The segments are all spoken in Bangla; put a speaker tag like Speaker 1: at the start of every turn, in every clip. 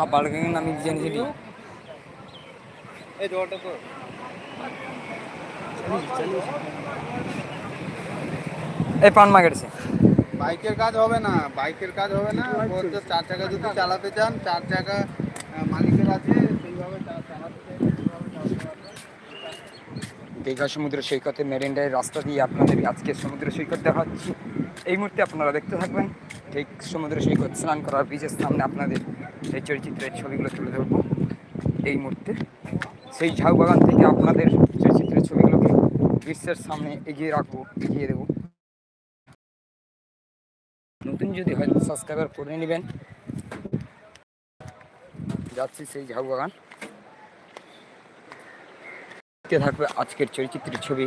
Speaker 1: ఆ పడక నమ్మి జనిసిటి
Speaker 2: এই জলটা তো
Speaker 1: এই পান মার্কেটে
Speaker 2: বাইকের কাজ হবে না বাইকের কাজ হবে না বলতে চার চাকা যদি চালাতে চান চার চাকা আহ, মালিকের আছে সেইভাবে চা- চালাতে চাইলে সেইভাবে চালাতে পারবেন।
Speaker 1: দীঘা সমুদ্র সৈকতে মেরিন্ডাই রাস্তা দিয়ে আপনাদের আজকে সমুদ্র সৈকত দেখাচ্ছি এই মুহূর্তে আপনারা দেখতে থাকবেন, ঠিক সমুদ্র সৈকত স্নান করার বিচের সামনে আপনাদের এই চলচ্চিত্রের ছবিগুলো তুলে ধরবো। এই মুহূর্তে সেই ঝাউ বাগান থেকে আপনাদের চলচ্চিত্রের ছবিগুলোকে বিশ্বের সামনে এগিয়ে রাখব, এগিয়ে দেবো। নতুন যদি হয় সাবস্ক্রাইবার করে নেবেন। যাচ্ছি সেই ঝাউ বাগান। থাকবে আজকের চলচ্চিত্রের ছবি।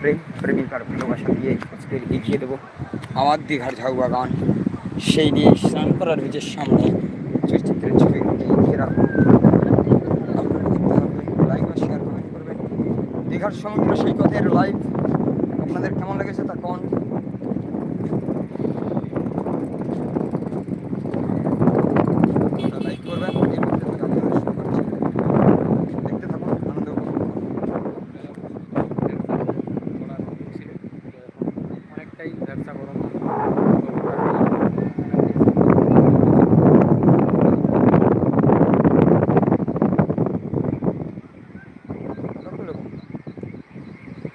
Speaker 1: প্রেম প্রেমিকার ভালোবাসা দিয়ে আজকের এগিয়ে দেবো আমার দীঘার ঝাউ বাগান। সেই নিয়ে স্নান করার নিজের সামনে চলচ্চিত্রের ছবিগুলি এগিয়ে রাখব লাইক আর শেয়ার কমেন্ট করবেন। দীঘার সমুদ্র সৈকতের লাইভ আপনাদের কেমন লেগেছে তা কন লাইক করবেন এই মুহূর্তে থেকে আপনাদের শুরু করছি দেখতে থাকুন আনন্দ উপভোগ
Speaker 2: অনেকটাই ব্যবসা গরম
Speaker 1: করুন।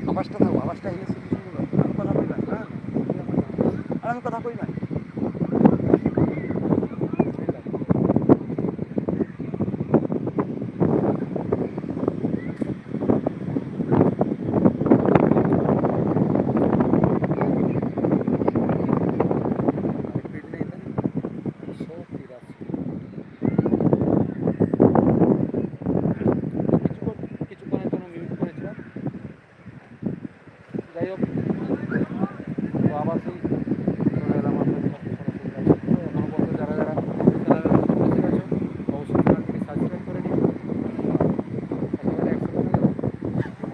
Speaker 1: আওয়াজটা থাকো আওয়াজটা হেলে শুধু শুনব আমি কথা কইবেন হ্যাঁ আর আমি কথা কইবেন
Speaker 2: কিছুক্ষণের জন্য মিউট করেছিলাম যাই হোক তো আবার সেই চলে এলাম আপনাদের সাথে সরাসরি live করতে। এখনও পর্যন্ত যারা যারা চ্যানেলে নতুন এসে গেছো অবশ্যই চ্যানেলটিকে সাবস্ক্রাইব করে নিন একেবারে একশো কমে গেল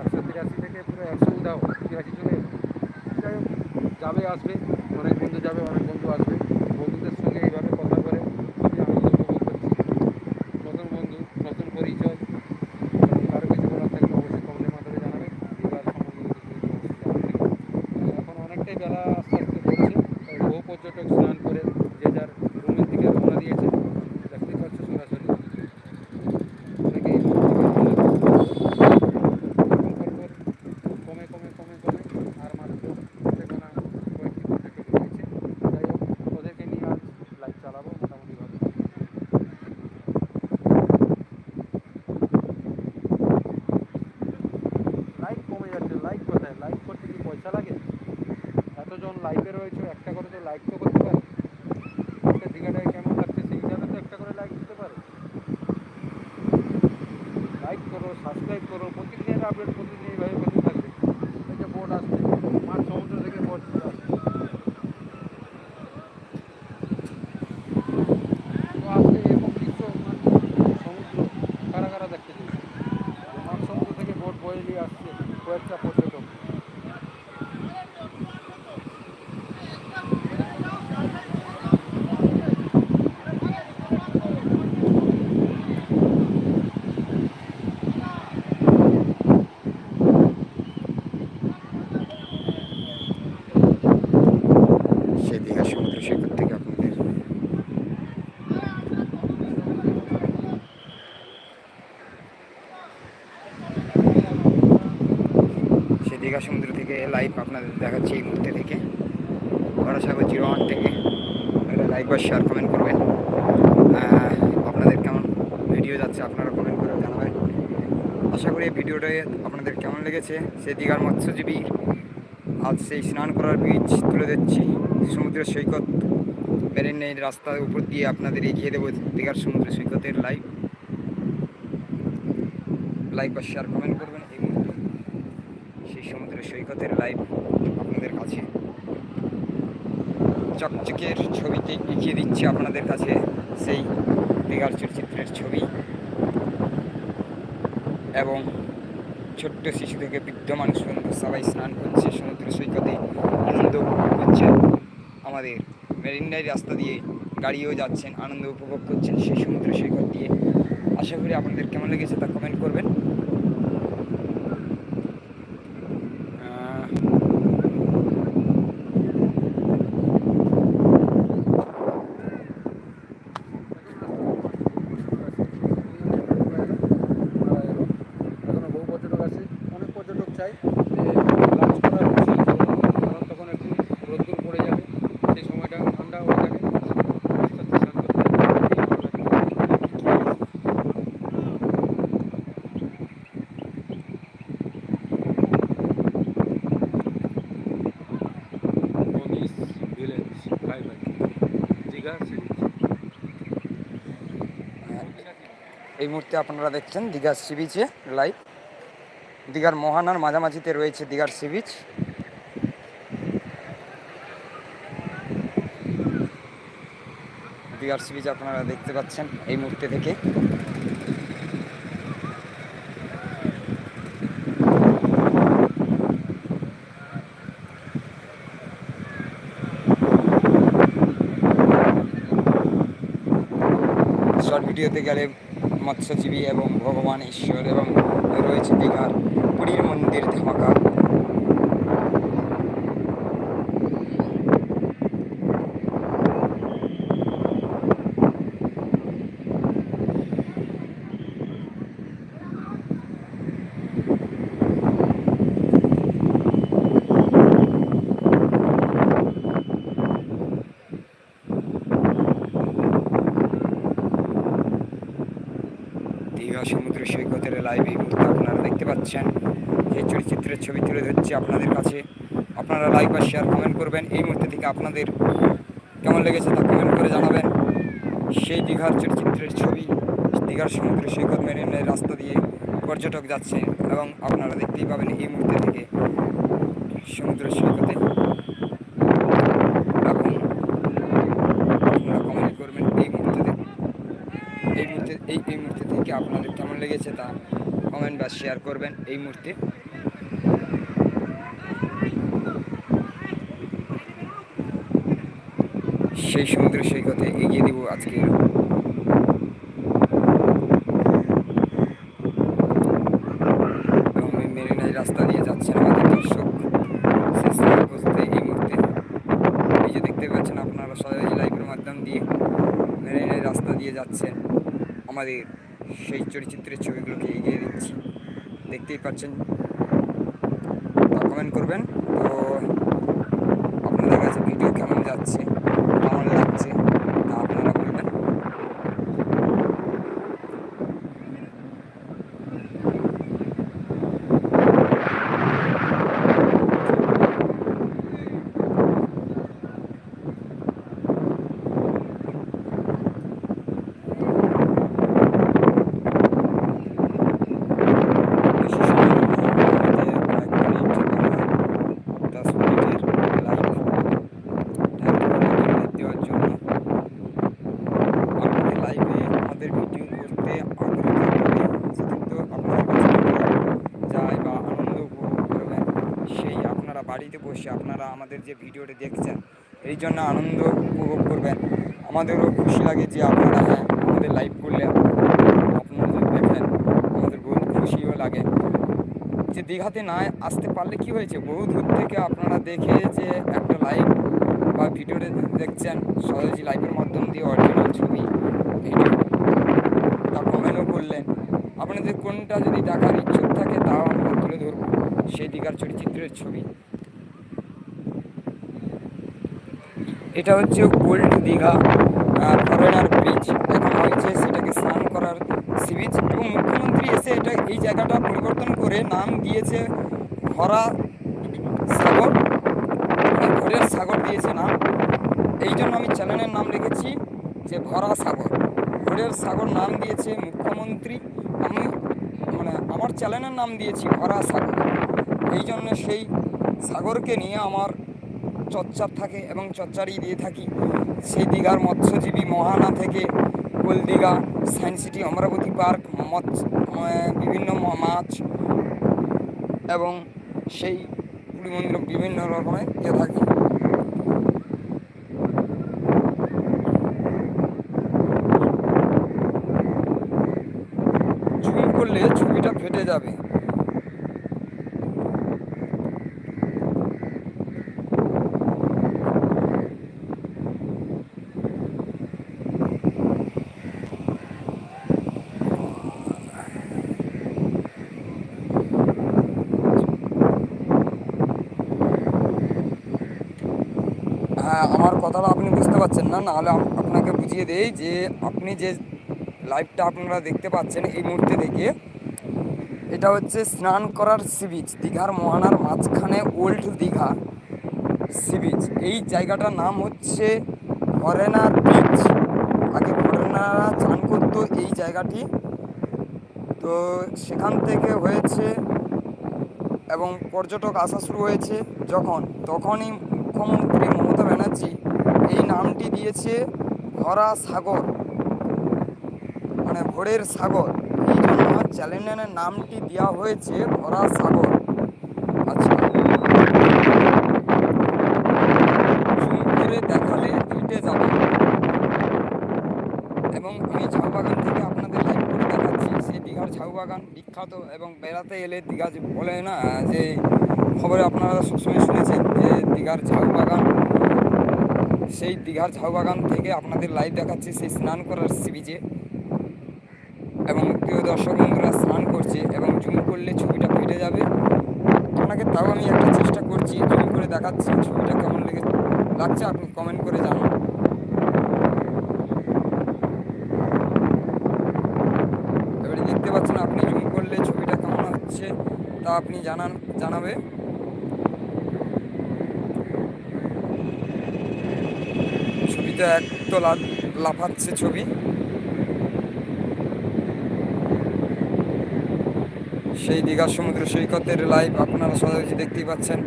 Speaker 2: একশো তিরাশি থেকে পুরো একশো উঠাও তিরাশি চলে এলো যাই হোক যাবে আসবে অনেক বন্ধু যাবে অনেক বন্ধু আসবে। বন্ধুদের সঙ্গে এইভাবে কথা বলে খুবই আনন্দ উপভোগ করছি নতুন বন্ধু নতুন পরিচয় যদি কারও কিছু বলার থাকলে অবশ্যই কমেন্টের মাধ্যমে জানাবেন দীঘার সম্বন্ধে যদি কিছু অবশ্যই জানাবেন এখন অনেকটাই বেলা আস্তে আস্তে পড়ছে তাই বহু পর্যটক স্নান করে যে যার রুমের দিকে রওনা দিয়েছে দেখতেই পাচ্ছ সরাসরি অনেকেই room থেকে রওনা দিয়েছে। এরকম পরপর কমে কমে কমে কমে আর মাত্র হাতে গোনা কয়েকটি পর্যটক রয়েছে যাই হোক ওদেরকে নিয়ে আজ লাইভ চালাবো মোটামুটিভাবে লাইক কমে যাচ্ছে লাইক কোথায় লাইক করতে কি পয়সা লাগে এতজন লাইভে রয়েছে একটা করে তো লাইক তো করতে পারে আজকে দীঘাটায় কেমন লাগছে সেই হিসাবে তো একটা করে লাইক দিতে পারে লাইক করো সাবস্ক্রাইব করো প্রতিদিনের আপডেট প্রতিদিন এইভাবে পেতে থাকবে এই যে বোট আসছে মাঠ সমুদ্র থেকে বোট আসছে তো আজকে এরকম দৃশ্য মাঠ সমুদ্র কারা কারা দেখতে চাইছে মাঠ সমুদ্র থেকে বোট বয়ে নিয়ে আসছে কয়েকটা পর্যটক
Speaker 1: সেই দীঘা সমুদ্র সৈকত থেকে আপনাদের সেই দীঘা সমুদ্র থেকে লাইভ আপনাদের দেখাচ্ছি এই মুহূর্তে থেকে। ভরসাগর জিরো ওয়ান থেকে। একটা লাইক বা শেয়ার কমেন্ট করবেন। আপনাদের কেমন ভিডিও যাচ্ছে আপনারা কমেন্ট করে জানাবেন। আশা করি এই ভিডিওটা আপনাদের কেমন লেগেছে? সেই দীঘার মৎস্যজীবী আজ সেই স্নান করার বীজ তুলে দিচ্ছি। সমুদ্র সৈকত মেরিন রাস্তার উপর দিয়ে আপনাদের এগিয়ে দেবো দীঘার সমুদ্র সৈকতের লাইভ লাইক বা শেয়ার কমেন্ট করবেন। সেই সমুদ্র সৈকতের লাইভ আপনাদের কাছে। চকচকের ছবিতে দেখিয়ে দিচ্ছি আপনাদের কাছে সেই দীঘার চলচ্চিত্রের ছবি। এবং ছোট্ট শিশু থেকে বৃদ্ধ মানুষ পর্যন্ত সবাই স্নান করছে, সমুদ্র সৈকতে আনন্দ উপভোগ করছে। আমাদের মেরিন্ডাই রাস্তা দিয়ে গাড়িও যাচ্ছেন, আনন্দ উপভোগ করছেন সেই সমুদ্র সৈকত দিয়ে। আশা করি আপনাদের কেমন লেগেছে তা কমেন্ট করবেন আহ,
Speaker 2: এখনও বহু পর্যটক আছে অনেক পর্যটক চাই যে লাঞ্চ করার উচিত কারণ তখন একটু রোদ্দুর পড়ে যাবে সেই সময়টা ঠান্ডা হয়ে যাবে আস্তে আস্তে স্নান করতে পারবে। Boni's Village, bye bye. Digha series
Speaker 1: এই মুহূর্তে আপনারা দেখছেন দীঘার সি বিচে লাইভ দীঘার মহানার মাঝামাঝিতে রয়েছে দীঘার সি বিচ দীঘার সি বিচ আপনারা দেখতে পাচ্ছেন এই মুহূর্তে থেকে। শর্ট ভিডিওতে গেলে মৎস্যজীবী এবং ভগবান ঈশ্বর এবং রয়েছে দীঘার পুরীর মন্দির ধামাকা দীঘা সমুদ্র সৈকতের লাইভ এই মুহূর্তে পাচ্ছেন যে চলচ্চিত্রের ছবি তুলে ধরছি আপনাদের কাছে। আপনারা লাইক বা শেয়ার কমেন্ট করবেন। এই মুহূর্তে থেকে আপনাদের কেমন লেগেছে তা কমেন্ট করে জানাবেন। সেই দীঘার চলচ্চিত্রের ছবি, দীঘার সমুদ্র সৈকত মেরিনের রাস্তা দিয়ে পর্যটক যাচ্ছে এবং আপনারা দেখতেই পাবেন এই মুহূর্তে থেকে সমুদ্র সৈকতে। এবং কমেন্ট করবেন এই মুহূর্তে এই মুহূর্তে, এই এই মুহূর্তে থেকে আপনাদের কেমন লেগেছে তা শেয়ার করবেন এই মুহূর্তে। সেই সমুদ্র সৈকতে এগিয়ে দিব আজকে মেরিনাই রাস্তা দিয়ে যাচ্ছেন আমাদের দর্শক। বসতে এই মুহূর্তে। যে দেখতে পাচ্ছেন আপনারা সবাই লাইভের মাধ্যম দিয়ে মেরিনাই রাস্তা দিয়ে যাচ্ছেন। আমাদের সেই চলচ্চিত্রের ছবিগুলোকে এগিয়ে দিচ্ছি। দেখতেই পাচ্ছেন। কমেন্ট করবেন তো আপনাদের কাছে ভিডিও কেমন যাচ্ছে কেমন লাগছে তা আপনারা বলবেন বেশি সময় না, আমাদের কয়েক মিনিট বা দশ মিনিটের লাইভ লাইভ দেওয়ার জন্য আপনাদের লাইভে আমাদের ভিডিও করতে আগ্রহী থাকবে কিন্তু আপনার কাছে যায় বা আনন্দ উপভোগ করবেন সেই আপনারা বাড়িতে বসে আপনারা আমাদের যে ভিডিওটি দেখছেন এই জন্য আনন্দ উপভোগ করবেন। আমাদেরও খুশি লাগে যে আপনারা হ্যাঁ আমাদের লাইভ করলে আপনারা যদি দেখেন, আমাদের বহুত খুশিও লাগে। যে দীঘাতে না আসতে পারলে কি হয়েছে? বহু দূর থেকে আপনারা দেখে যে একটা লাইভ বা ভিডিওতে দেখছেন সহজে লাইভের মাধ্যম দিয়ে অরিজিনাল ছবি ভিডিও তা কমেন্টও করলেন। আপনাদের কোনটা যদি দেখার ইচ্ছুক থাকে, তাও আমরা তুলে ধরবো। সেই দীঘার চলচ্চিত্রের ছবি। এটা হচ্ছে ওল্ড দীঘা ফরেনার ব্রিজ। এখন হয়েছে সেটাকে স্নান করার সি বিচ এবং মুখ্যমন্ত্রী এসে এটা, এই জায়গাটা পরিবর্তন করে নাম দিয়েছে ভরা সাগর। মানে ঘরের সাগর দিয়েছে নাম। এই জন্য আমি চ্যানেলের নাম রেখেছি যে ভরা সাগর। ঘরের সাগর নাম দিয়েছে মুখ্যমন্ত্রী। আমি মানে আমার চ্যানেলের নাম দিয়েছি ভরা সাগর। এই জন্য সেই সাগরকে নিয়ে আমার চচ্চার থাকে এবং চচ্চারই দিয়ে থাকি। সেই দীঘার মৎস্যজীবী মহানা থেকে Goldigha science city, Amaravati park মৎস্য বিভিন্ন মাছ এবং সেই পুরী মন্দির বিভিন্ন রকমের দিয়ে থাকি। করলে ছবিটা ফেটে যাবে। কথাটা আপনি বুঝতে পারছেন না, নাহলে আপ- আপনাকে বুঝিয়ে দেই যে আপনি যে লাইভটা আপনারা দেখতে পাচ্ছেন এই মুহূর্তে থেকে এটা হচ্ছে স্নান করার সি বিচ দীঘার মোহনার মাঝখানে ওল্ড দীঘা সি বিচ এই জায়গাটার নাম হচ্ছে ফরেনার বিচ আগে ফরেনাররা চান করতো এই জায়গাটি। তো সেখান থেকে হয়েছে এবং পর্যটক আসা শুরু হয়েছে যখন, তখনই মুখ্যমন্ত্রী মমতা ব্যানার্জি এই নামটি দিয়েছে ভরা সাগর। মানে ভোরের সাগর। জন্য চ্যানেলের নামটি দেওয়া হয়েছে ভরা সাগর। আচ্ছা। দেখালে যাবে। এবং ঝাউ বাগান থেকে আপনাদের দেখাচ্ছি। সেই দীঘার ঝাউ বাগান বিখ্যাত এবং বেড়াতে এলে দীঘা বলে না, যে খবরে আপনারা সবসময় শুনেছেন যে দীঘার ঝাউ বাগান সেই দীঘার ঝাউ বাগান থেকে আপনাদের লাইভ দেখাচ্ছি সেই স্নান করার সিবিচে এবং প্রিয় দর্শক বন্ধুরা স্নান করছে এবং জুম করলে ছবিটা ফেটে যাবে। আপনাকে তাও আমি একটা চেষ্টা করছি জুম করে দেখাচ্ছি ছবিটা কেমন লেগে লাগছে আপনি কমেন্ট করে জানান। এবারে দেখতে পাচ্ছেন আপনি জুম করলে ছবিটা কেমন হচ্ছে তা আপনি জানান জানাবে। ছবিটা এক তো লা- লাফাচ্ছে ছবি। সেই দীঘা সমুদ্র সৈকতের লাইভ আপনারা সহজে দেখতেই পাচ্ছেন,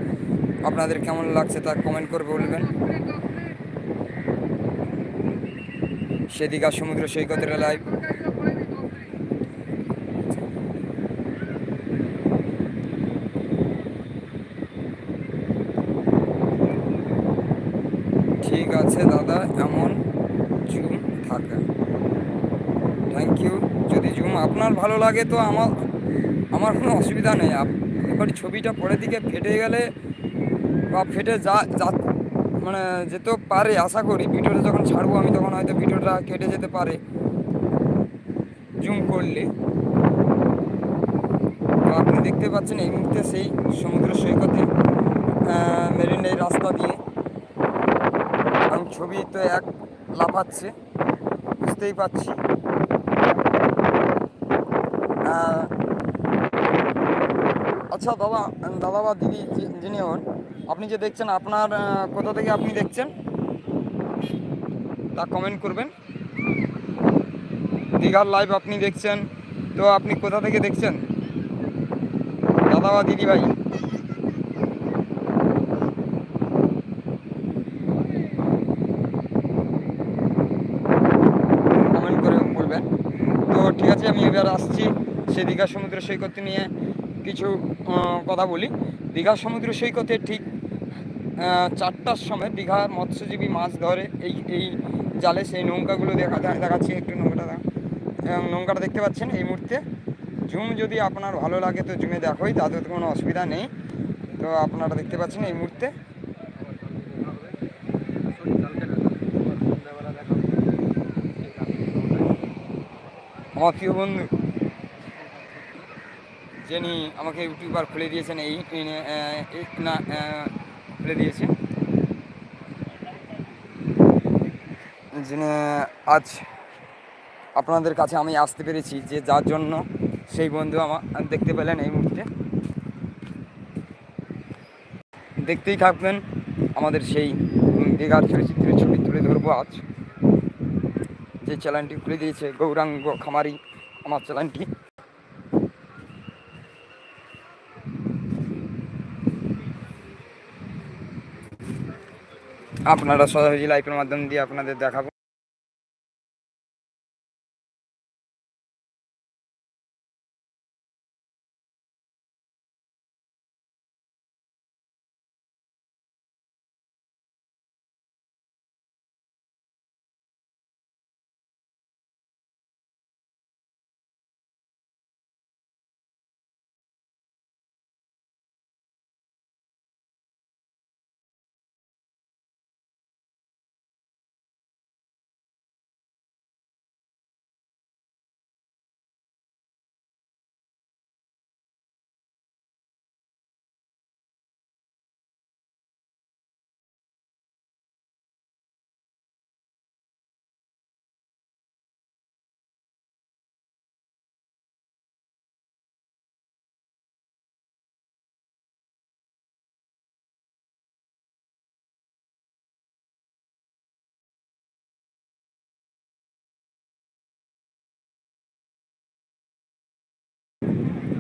Speaker 1: আপনাদের কেমন লাগছে তা কমেন্ট করে বলবেন। সেই দীঘা সমুদ্র সৈকতের লাইভ আছে দাদা, এমন জুম থাকে। থ্যাংক ইউ যদি জুম আপনার ভালো লাগে তো আমার আমার কোনো অসুবিধা নেই। এবার ছবিটা পরের দিকে ফেটে গেলে বা ফেটে যা মানে যেতেও পারে, আশা করি। ভিডিওটা যখন ছাড়বো আমি তখন হয়তো ভিডিওটা কেটে যেতে পারে। জুম করলে। আপনি দেখতে পাচ্ছেন এই মুহূর্তে সেই সমুদ্র সৈকতে মেরিন এই রাস্তা দিয়ে ছবি তো এক লাফাচ্ছে, বুঝতেই পারছি। আচ্ছা দাদা দাদা বা দিদি যিনি হন, আপনি যে দেখছেন, আপনার কোথা থেকে আপনি দেখছেন? তা কমেন্ট করবেন। দীঘার লাইভ আপনি দেখছেন, তো আপনি কোথা থেকে দেখছেন? দাদা বা দিদি ভাই কমেন্ট করে বলবেন তো এবার আসছি সে দীঘা সমুদ্র সৈকত নিয়ে কিছু কথা বলি। দীঘা সমুদ্র সৈকতে ঠিক চারটার সময় দীঘার মৎস্যজীবী মাছ ধরে। এই এই জালে সেই নৌকাগুলো দেখা দেখাচ্ছি একটু নৌকাটা নৌকাটা দেখতে পাচ্ছেন এই মুহূর্তে। জুম যদি আপনার ভালো লাগে তো জুমে দেখোই, তাতে কোনো অসুবিধা নেই। তো আপনারা দেখতে পাচ্ছেন এই মুহূর্তে। আমার প্রিয় বন্ধু, যিনি আমাকে ইউটিউবার খুলে দিয়েছেন, এই না খুলে দিয়েছে। যিনি, আজ আপনাদের কাছে আমি আসতে পেরেছি, যে যার জন্য সেই বন্ধু আমার, দেখতে পেলেন এই মুহূর্তে। দেখতেই থাকবেন আমাদের সেই দীঘার চলচ্চিত্রের ছবি তুলে ধরবো আজ। যে চ্যানেলটি খুলে দিয়েছে গৌরাঙ্গ খামারি, আমার চ্যানেলটি। আপনারা সরাসরি লাইভের মাধ্যম দিয়ে আপনাদের দেখাবো।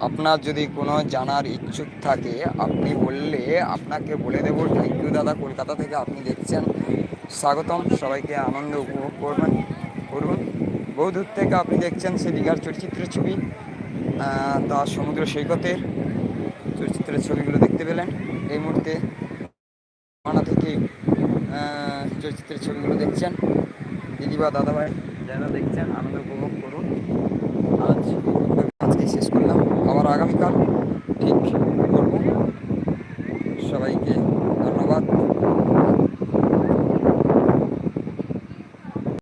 Speaker 1: আপনার যদি কোনো জানার ইচ্ছুক থাকে, আপনি বললে আপনাকে বলে দেবো। থ্যাংক ইউ দাদা, কলকাতা থেকে আপনি দেখছেন। স্বাগতম, সবাইকে আনন্দ উপভোগ করবেন, করুন। বহু দূর থেকে আপনি দেখছেন সে দীঘার চলচ্চিত্রের ছবি তা সমুদ্র সৈকতের চলচ্চিত্রের ছবিগুলো দেখতে পেলেন। এই মুহূর্তে মানা থেকে চলচ্চিত্রের ছবিগুলো দেখছেন। দিদি বা দাদাভাই, যারা দেখছেন, আনন্দ উপভোগ করুন আজ আজকে শেষ করলাম আবার আগামীকাল ঠিক